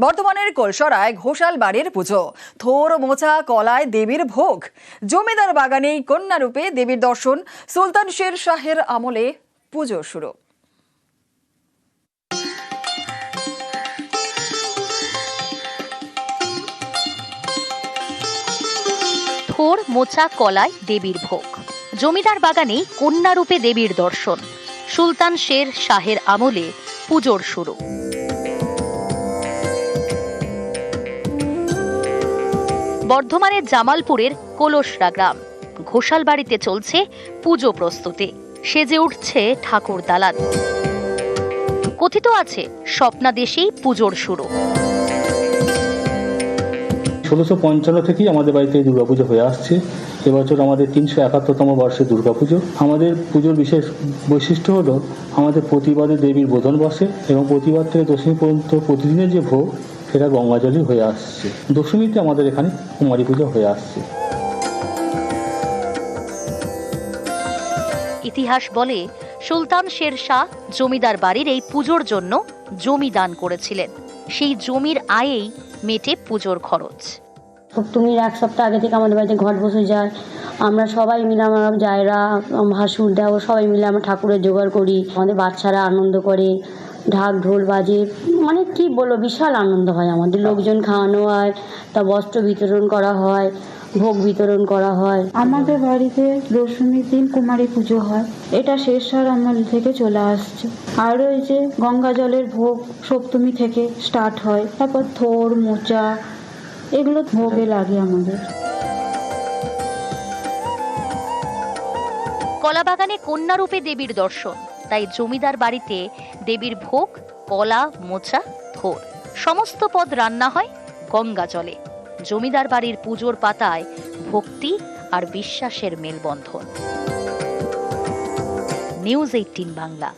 বর্তমানের কলসরায় ঘোষাল বাড়ির পুজো। থোর, মোচা কলায় দেবীর ভোগ। জমিদার বাগানেই কন্যারূপে দেবীর দর্শন। সুলতান শের শাহের আমলে পুজো শুরু। থোর, মোচা কলায় দেবীর ভোগ। জমিদার বাগানে কন্যারূপে দেবীর দর্শন। সুলতান শের শাহের আমলে পুজোর শুরু। বর্ধমানের জামালপুরের কোলসরা গ্রাম। ঘোষাল বাড়িতে চলছে পুজো প্রস্তুতি। সেজে উঠছে ঠাকুর দালান। কথিত আছে স্বপ্নাদেশেই পুজোর শুরু। ষোলোশো পঞ্চান্ন থেকেই আমাদের বাড়িতে দুর্গাপুজো হয়ে আসছে। এবছর আমাদের তিনশো একাত্তরতম বর্ষে দুর্গাপুজো। আমাদের পুজোর বিশেষ বৈশিষ্ট্য হলো, আমাদের প্রতিবাদে দেবীর বোধন বসে এবং প্রতিবাদ থেকে দশমী পর্যন্ত প্রতিদিনের যে ভোগ সেটা গঙ্গাজলই হয়ে আসছে। দশমীতে আমাদের এখানে কুমারী পুজো হয়ে আসছে। ইতিহাস বলে সুলতান শের শাহ জমিদার বাড়ির এই পুজোর জন্য জমি দান করেছিলেন। সেই জমির আয়েই মেটে পুজোর খরচ। সপ্তমীর এক সপ্তাহ আগে থেকে আমাদের বাড়িতে ঘট বসে যায়। আমরা সবাই মিলে আমার জায়রা ভাসুর দেও সবাই মিলে আমরা ঠাকুরের জোগাড় করি। আমাদের বাচ্চারা আনন্দ করে। ঢাক ঢোল বাজে মানে কি বলব বিশাল আনন্দ হয় আমাদের। লোকজন খাওয়ানো হয় তা বস্ত্র বিতরণ করা হয় ভোগ বিতরণ করা হয়। আমাদের বাড়িতে দশমীর দিন কুমারী পুজো হয়। এটা শেষার আমল থেকে চলে আসছে। আর ওই যে গঙ্গা জলের ভোগ সপ্তমী থেকে স্টার্ট হয়। তারপর থোর মোচা এগুলো ভোগে লাগে আমাদের। কলাবাগানে কন্যারূপে দেবীর দর্শন। তাই জমিদার বাড়িতে দেবীর ভোগ, কলা, মোচা, থোর। সমস্ত পদ রান্না হয় গঙ্গা জলে। জমিদার বাড়ির পুজোর পাতায় ভক্তি আর বিশ্বাসের মেলবন্ধন। News eighteen Bangla.